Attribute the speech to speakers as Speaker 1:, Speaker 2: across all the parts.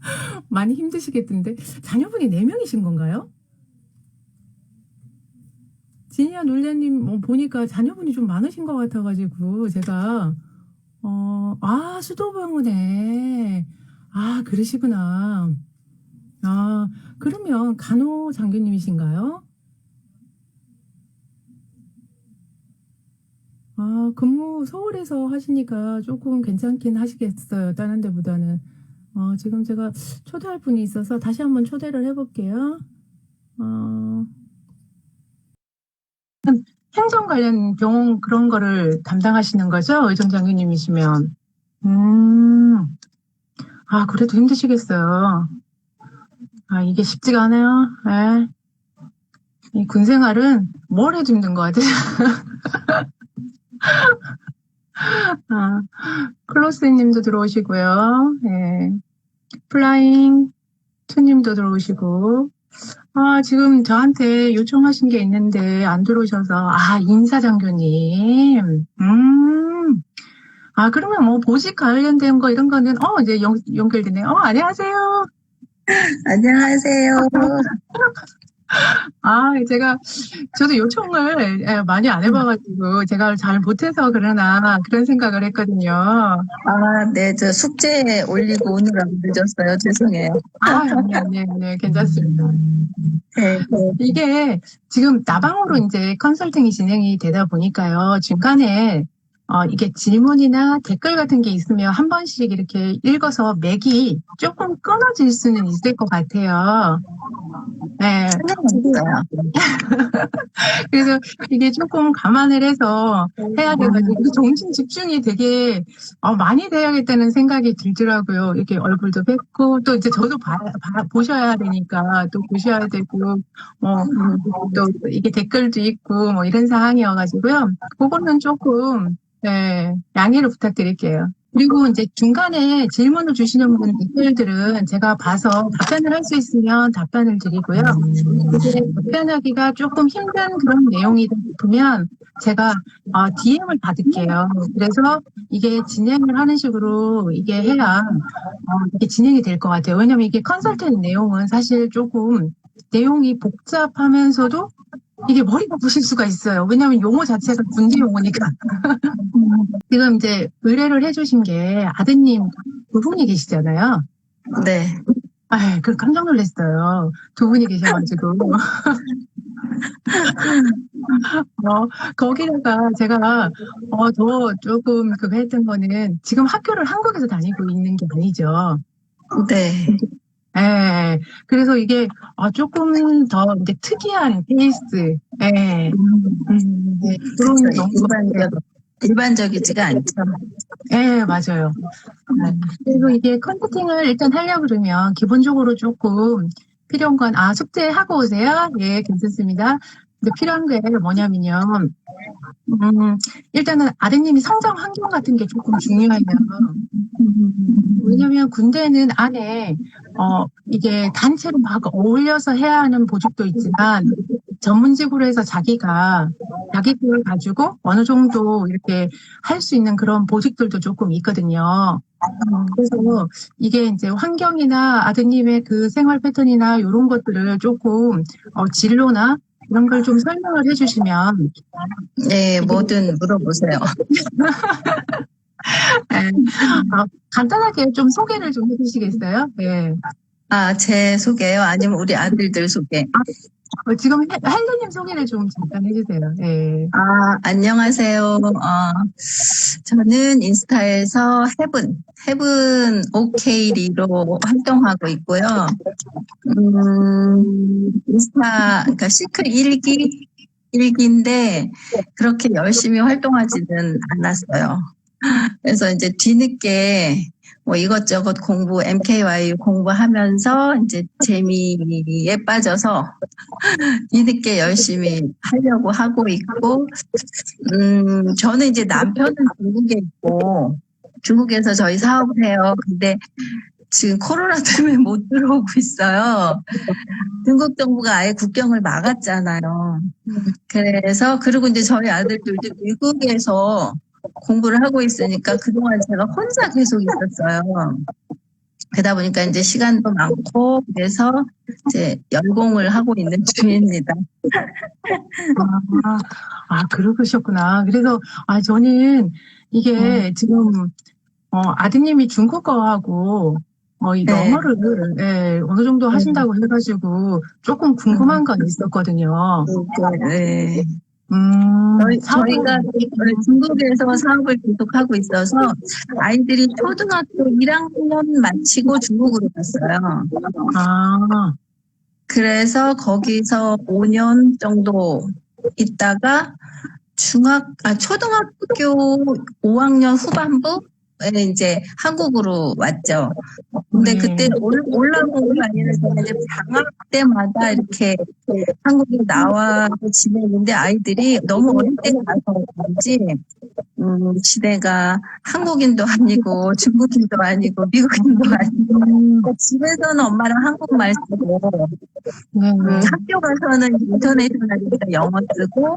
Speaker 1: 많이 힘드시겠던데. 자녀분이 4명이신 건가요? 지니아 놀래님 뭐 보니까 자녀분이 좀 많으신 것 같아가지고 제가 어, 아 수도병원에. 아 그러시구나. 아 그러면 간호 장교님이신가요? 아 근무 서울에서 하시니까 조금 괜찮긴 하시겠어요. 다른 데보다는 어, 지금 제가 초대할 분이 있어서 다시 한번 초대를 해볼게요. 어, 행정 관련 병원 그런 거를 담당하시는 거죠? 의정 장교님이시면. 음, 아, 그래도 힘드시겠어요. 아, 이게 쉽지가 않아요. 예. 이군 생활은 뭘 해도 힘든 것 같아요. 아, 클로스 님도 들어오시고요. 예. 플라잉 투님도 들어오시고. 아, 지금 저한테 요청하신 게 있는데 안 들어오셔서, 아, 인사장교님. 음. 아, 그러면 뭐 보직 관련된 거 이런 거는, 어, 이제 연, 연결되네요. 어, 안녕하세요.
Speaker 2: 안녕하세요.
Speaker 1: 아, 제가, 저도 요청을 예, 많이 안 해봐가지고, 제가 잘 못해서 그러나, 그런 생각을 했거든요.
Speaker 2: 아, 네, 저 숙제 올리고 오느라고 늦었어요. 죄송해요.
Speaker 1: 아, 네, 네, 네, 괜찮습니다.
Speaker 2: 네, 네.
Speaker 1: 이게 지금 나방으로 이제 컨설팅이 진행이 되다 보니까요. 중간에 어, 이게 질문이나 댓글 같은 게 있으면 한 번씩 이렇게 읽어서 맥이 조금 끊어질 수는 있을 것 같아요. 네. 그래서 이게 조금 감안을 해서 해야 돼가지고 정신 집중이 되게 어, 많이 돼야겠다는 생각이 들더라고요. 이렇게 얼굴도 뵙고 또 이제 저도 봐, 봐- 보셔야 되니까 또 보셔야 되고 뭐또 이게 댓글도 있고 뭐 이런 상황이어가지고요. 그거는 조금 네, 양해를 부탁드릴게요. 그리고 이제 중간에 질문을 주시는 분 댓글들은 제가 봐서 답변을 할 수 있으면 답변을 드리고요. 답변하기가 조금 힘든 그런 내용이다 싶으면 제가 어, DM을 받을게요. 그래서 이게 진행을 하는 식으로 이게 해야 어, 이게 진행이 될 것 같아요. 왜냐면 이게 컨설팅 내용은 사실 조금 내용이 복잡하면서도 이게 머리가 부실 수가 있어요. 왜냐면 용어 자체가 군대 용어니까. 지금 이제 의뢰를 해주신 게 아드님 두 분이 계시잖아요.
Speaker 2: 네.
Speaker 1: 아, 그 깜짝 놀랐어요. 두 분이 계셔가지고. 어, 거기다가 제가 어, 더 조금 그거 했던 거는 지금 학교를 한국에서 다니고 있는 게 아니죠.
Speaker 2: 네.
Speaker 1: 예. 그래서 이게 어, 조금 더 이제 특이한 케이스. 예. 음, 네, 그런 정도가
Speaker 2: 일반적, 일반적이지가 않죠.
Speaker 1: 네, 맞아요. 네. 그리고 이게 컨설팅을 일단 하려고 그러면 기본적으로 조금 필요한 건, 아, 숙제하고 오세요? 예, 괜찮습니다. 근데 필요한 게 뭐냐면요. 음, 일단은 아드님이 성장 환경 같은 게 조금 중요해요. 왜냐면 군대는 안에, 어, 이게 단체로 막 어울려서 해야 하는 보직도 있지만, 전문직으로 해서 자기가 자기 걸 가지고 어느 정도 이렇게 할 수 있는 그런 보직들도 조금 있거든요. 그래서 이게 이제 환경이나 아드님의 그 생활 패턴이나 이런 것들을 조금 어, 진로나 이런 걸 좀 설명을 해주시면
Speaker 2: 네, 뭐든 물어보세요.
Speaker 1: 예, 어, 간단하게 좀 소개를 좀 해주시겠어요? 네.
Speaker 2: 아, 제 소개요? 아니면 우리 아들들 소개?
Speaker 1: 어, 지금 헬- 헬리님 소개를 좀 잠깐 해주세요. 네.
Speaker 2: 아, 안녕하세요. 어, 저는 인스타에서 헤븐, 헤븐 오케이리로 활동하고 있고요. 음, 인스타, 그러니까 시크 일기, 일기인데 그렇게 열심히 활동하지는 않았어요. 그래서 이제 뒤늦게 뭐 이것저것 공부, MKY 공부하면서 이제 재미에 빠져서 뒤늦게 열심히 하려고 하고 있고, 음, 저는 이제 남편은 중국에 있고, 중국에서 저희 사업을 해요. 근데 지금 코로나 때문에 못 들어오고 있어요. 중국 정부가 아예 국경을 막았잖아요. 그래서, 그리고 이제 저희 아들들도 미국에서 공부를 하고 있으니까 그동안 제가 혼자 계속 있었어요. 그러다 보니까 이제 시간도 많고 그래서 이제 연공을 하고 있는 중입니다.
Speaker 1: 아, 아, 그러셨구나. 그래서, 아, 저는 이게 지금, 어, 아드님이 중국어하고, 어, 이
Speaker 2: 네.
Speaker 1: 영어를, 예, 어느 정도 하신다고 해가지고, 조금 궁금한 건 있었거든요.
Speaker 2: 네.
Speaker 1: 음,
Speaker 2: 저희, 저희가 중국에서 사업을 계속하고 있어서 아이들이 초등학교 1학년 마치고 중국으로 갔어요.
Speaker 1: 아,
Speaker 2: 그래서 거기서 5년 정도 있다가 중학, 아, 초등학교 5학년 후반부에 이제 한국으로 왔죠. 근데
Speaker 1: 네.
Speaker 2: 그때 올- 올라오고 아니면서 이제 방학 때마다 이렇게 한국에 나와 지내는데 아이들이 너무 어릴 때 가서 그런지 음, 시대가 한국인도 아니고 중국인도 아니고 미국인도 아니고
Speaker 1: 음,
Speaker 2: 집에서는 엄마랑 한국말 쓰고
Speaker 1: 네,
Speaker 2: 음,
Speaker 1: 네.
Speaker 2: 학교 가서는 인터내셔널이니까 영어 쓰고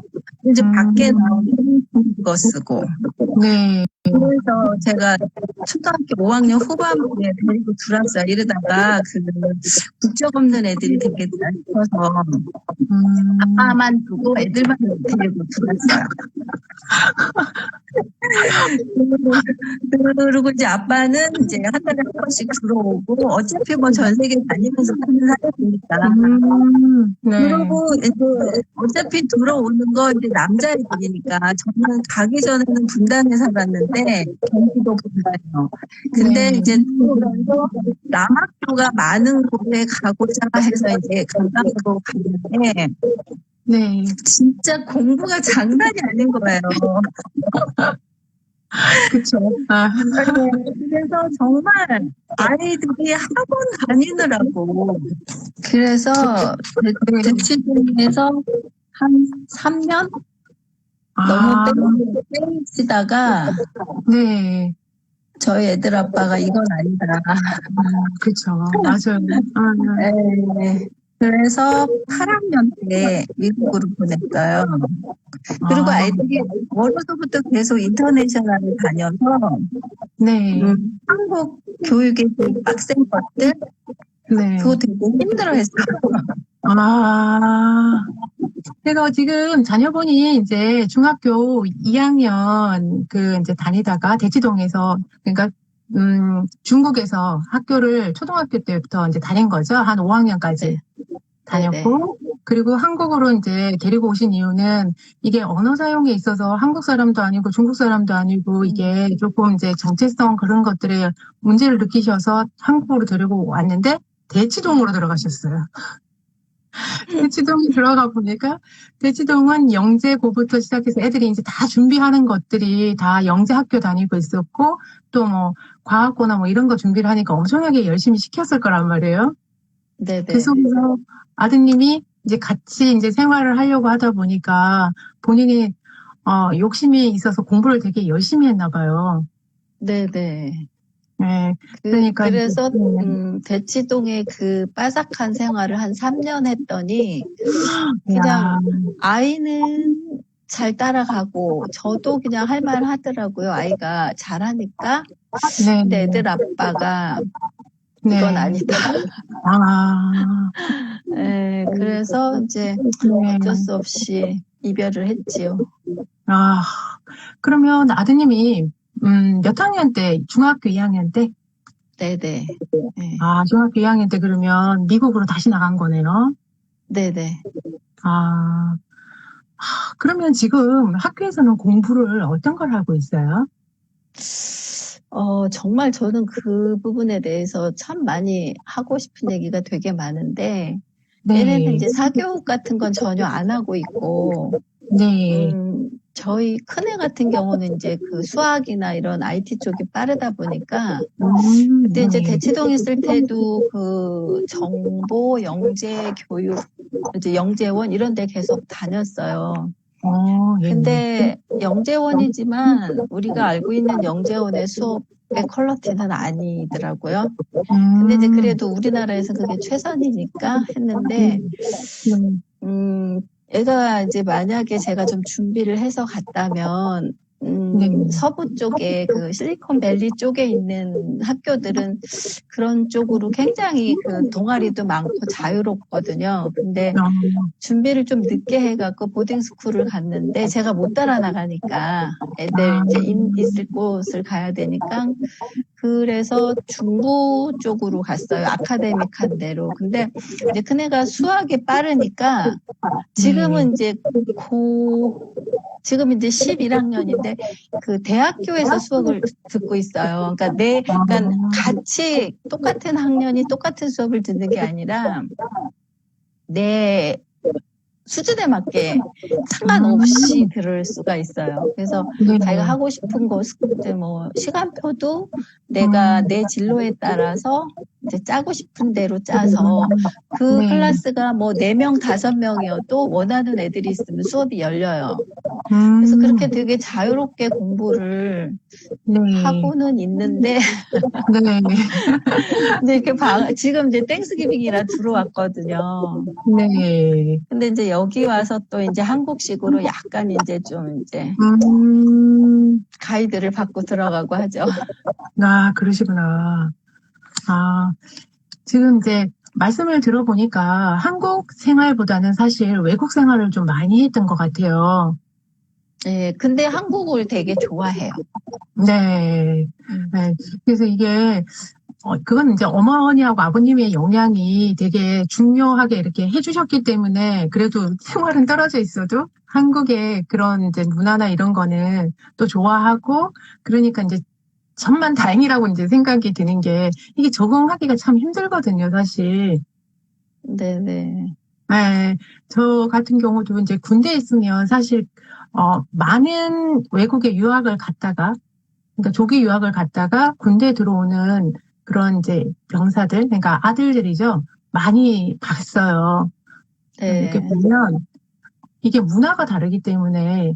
Speaker 2: 이제
Speaker 1: 음.
Speaker 2: 밖에 나오면 중국어 쓰고
Speaker 1: 네.
Speaker 2: 그래서 제가 초등학교 5학년 후반부에 데리고 들어왔어요. 이러다가 그 국적 없는 애들이 되게 많아서
Speaker 1: 음,
Speaker 2: 아빠만 두고 애들만 데리고 들어왔어요. 그리고 이제 아빠는 이제 한 달에 한 번씩 들어오고 어차피 뭐 전 세계 다니면서 사는 사람이니까
Speaker 1: 음, 네.
Speaker 2: 그리고 이제 어차피 들어오는 거 이제 남자애들이니까 저는 가기 전에는 분당에 살았는데 경기도 분당이요. 근데
Speaker 1: 네.
Speaker 2: 이제 남학교가 많은 곳에 가고자 해서 이제 강남으로 갔는데
Speaker 1: 네.
Speaker 2: 진짜 공부가 장난이 아닌 거예요.
Speaker 1: 그쵸. 아,
Speaker 2: 그래서 정말 아이들이 학원 다니느라고 그래서
Speaker 1: 네.
Speaker 2: 대치동에서 한 3년
Speaker 1: 아,
Speaker 2: 너무 땡치다가
Speaker 1: 네.
Speaker 2: 저희 애들 아빠가 이건 아니다.
Speaker 1: 그쵸. 맞아요. 아,
Speaker 2: 네. 그래서 8학년 때 미국으로 보냈어요. 그리고
Speaker 1: 아,
Speaker 2: 아이들이 어려서부터 계속 인터내셔널을 다녀서
Speaker 1: 네.
Speaker 2: 음, 한국 교육의 그 빡센 것들
Speaker 1: 네.
Speaker 2: 그거 되게 힘들어했어요.
Speaker 1: 아, 그래서 지금 자녀분이 이제 중학교 2학년 그 이제 다니다가 대치동에서 그러니까 음 중국에서 학교를 초등학교 때부터 이제 다닌 거죠. 한 5학년까지
Speaker 2: 네.
Speaker 1: 다녔고 그리고 한국으로 이제 데리고 오신 이유는 이게 언어 사용에 있어서 한국 사람도 아니고 중국 사람도 아니고 이게 조금 이제 정체성 그런 것들에 문제를 느끼셔서 한국으로 데리고 왔는데 대치동으로 들어가셨어요. 대치동에 들어가 보니까 대치동은 영재고부터 시작해서 애들이 이제 다 준비하는 것들이 다 영재 학교 다니고 있었고 또 뭐 과학고나 뭐 이런 거 준비를 하니까 엄청나게 열심히 시켰을 거란 말이에요.
Speaker 2: 네네.
Speaker 1: 그 속에서 아드님이 이제 같이 이제 생활을 하려고 하다 보니까 본인이 어, 욕심이 있어서 공부를 되게 열심히 했나 봐요.
Speaker 2: 네네.
Speaker 1: 네,
Speaker 2: 그,
Speaker 1: 그러니까
Speaker 2: 그래서
Speaker 1: 네.
Speaker 2: 음, 대치동의 그 빠삭한 생활을 한 3년 했더니 그냥
Speaker 1: 야,
Speaker 2: 아이는 잘 따라가고 저도 그냥 할말 하더라고요. 아이가 잘하니까.
Speaker 1: 네,
Speaker 2: 근데 애들 아빠가
Speaker 1: 네.
Speaker 2: 이건 아니다.
Speaker 1: 아,
Speaker 2: 예, 그래서 이제
Speaker 1: 네.
Speaker 2: 어쩔 수 없이 이별을 했지요.
Speaker 1: 아, 그러면 아드님이 음, 몇 학년 때? 중학교 2학년 때?
Speaker 2: 네네. 네.
Speaker 1: 아, 중학교 2학년 때 그러면 미국으로 다시 나간 거네요.
Speaker 2: 네네.
Speaker 1: 아, 아, 그러면 지금 학교에서는 공부를 어떤 걸 하고 있어요?
Speaker 2: 어, 정말 저는 그 부분에 대해서 참 많이 하고 싶은 얘기가 되게 많은데, 얘네는 이제 사교육 같은 건 전혀 안 하고 있고,
Speaker 1: 네.
Speaker 2: 음, 저희 큰애 같은 경우는 이제 그 수학이나 이런 IT 쪽이 빠르다 보니까,
Speaker 1: 음,
Speaker 2: 그때 이제
Speaker 1: 네.
Speaker 2: 대치동 있을 때도 그 정보 영재 교육, 이제 영재원 이런 데 계속 다녔어요.
Speaker 1: 어, 예.
Speaker 2: 근데 영재원이지만 우리가 알고 있는 영재원의 수업의 퀄리티는 아니더라고요. 근데 이제
Speaker 1: 음,
Speaker 2: 그래도 우리나라에서 그게 최선이니까 했는데,
Speaker 1: 네.
Speaker 2: 음, 애가 이제 만약에 제가 좀 준비를 해서 갔다면 음,
Speaker 1: 네.
Speaker 2: 서부 쪽에 그 실리콘밸리 쪽에 있는 학교들은 그런 쪽으로 굉장히 그 동아리도 많고 자유롭거든요. 근데
Speaker 1: 어,
Speaker 2: 준비를 좀 늦게 해갖고 보딩 스쿨을 갔는데 제가 못 따라 나가니까 애들 이제 인- 있을 곳을 가야 되니까 그래서 중부 쪽으로 갔어요. 아카데믹한 데로. 근데 이제 큰애가 수학이 빠르니까 지금은 이제 고 지금 이제 11학년인데 그 대학교에서 수업을 듣고 있어요. 그러니까 내 그러니까 같이 똑같은 학년이 똑같은 수업을 듣는 게 아니라 내 수준에 맞게 상관없이 들을 수가 있어요. 그래서
Speaker 1: 네.
Speaker 2: 자기가 하고 싶은 거 뭐 시간표도 내가
Speaker 1: 음.
Speaker 2: 내 진로에 따라서 이제 짜고 싶은 대로 짜서 그
Speaker 1: 네.
Speaker 2: 클래스가 뭐 네 명 다섯 명이어도 원하는 애들이 있으면 수업이 열려요.
Speaker 1: 음,
Speaker 2: 그래서 그렇게 되게 자유롭게 공부를
Speaker 1: 네.
Speaker 2: 하고는 있는데
Speaker 1: 네.
Speaker 2: 이제 이렇게 방- 지금 이제 땡스기빙이라 들어왔거든요.
Speaker 1: 네.
Speaker 2: 근데 이제 여기 와서 또 이제 한국식으로 약간 이제 좀 이제
Speaker 1: 음,
Speaker 2: 가이드를 받고 들어가고 하죠.
Speaker 1: 아, 그러시구나. 아, 지금 이제 말씀을 들어보니까 한국 생활보다는 사실 외국 생활을 좀 많이 했던 것 같아요.
Speaker 2: 예, 근데 한국을 되게 좋아해요.
Speaker 1: 네.
Speaker 2: 음.
Speaker 1: 네. 그래서 이게, 어, 그건 이제 어머니하고 아버님의 영향이 되게 중요하게 이렇게 해주셨기 때문에 그래도 생활은 떨어져 있어도 한국의 그런 이제 문화나 이런 거는 또 좋아하고 그러니까 이제 천만 다행이라고 이제 생각이 드는 게 이게 적응하기가 참 힘들거든요, 사실.
Speaker 2: 네네.
Speaker 1: 네, 저 같은 경우도 이제 군대에 있으면 사실, 어, 많은 외국에 유학을 갔다가, 그러니까 조기 유학을 갔다가 군대에 들어오는 그런 이제 병사들, 그러니까 아들들이죠. 많이 봤어요.
Speaker 2: 네.
Speaker 1: 이렇게 보면 이게 문화가 다르기 때문에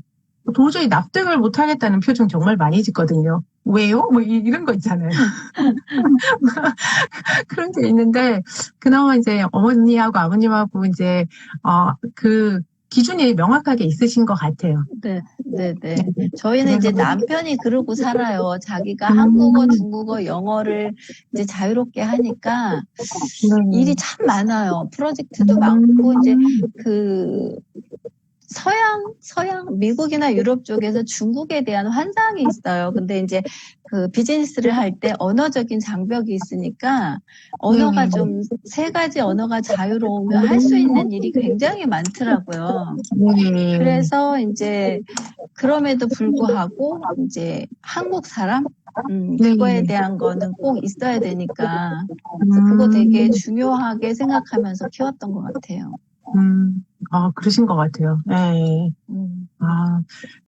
Speaker 1: 도저히 납득을 못 하겠다는 표정 정말 많이 짓거든요. 왜요? 뭐 이- 이런 거 있잖아요. 그런 게 있는데 그나마 이제 어머니하고 아버님하고 이제 어 그 기준이 명확하게 있으신 것 같아요.
Speaker 2: 네, 네, 네. 저희는 이제
Speaker 1: 그래서-
Speaker 2: 남편이 그러고 살아요. 자기가
Speaker 1: 음.
Speaker 2: 한국어, 중국어, 영어를 이제 자유롭게 하니까
Speaker 1: 네.
Speaker 2: 일이 참 많아요. 프로젝트도 많고 이제 그 서양, 서양, 미국이나 유럽 쪽에서 중국에 대한 환상이 있어요. 근데 이제 그 비즈니스를 할 때 언어적인 장벽이 있으니까 언어가
Speaker 1: 음.
Speaker 2: 좀세 가지 언어가 자유로우면 할 수 있는 일이 굉장히 많더라고요.
Speaker 1: 네.
Speaker 2: 그래서 이제 그럼에도 불구하고 이제 한국 사람 음,
Speaker 1: 네.
Speaker 2: 그거에 대한 거는 꼭 있어야 되니까 그거 되게 중요하게 생각하면서 키웠던 것 같아요.
Speaker 1: 음, 아, 그러신 것 같아요. 네.
Speaker 2: 음.
Speaker 1: 아,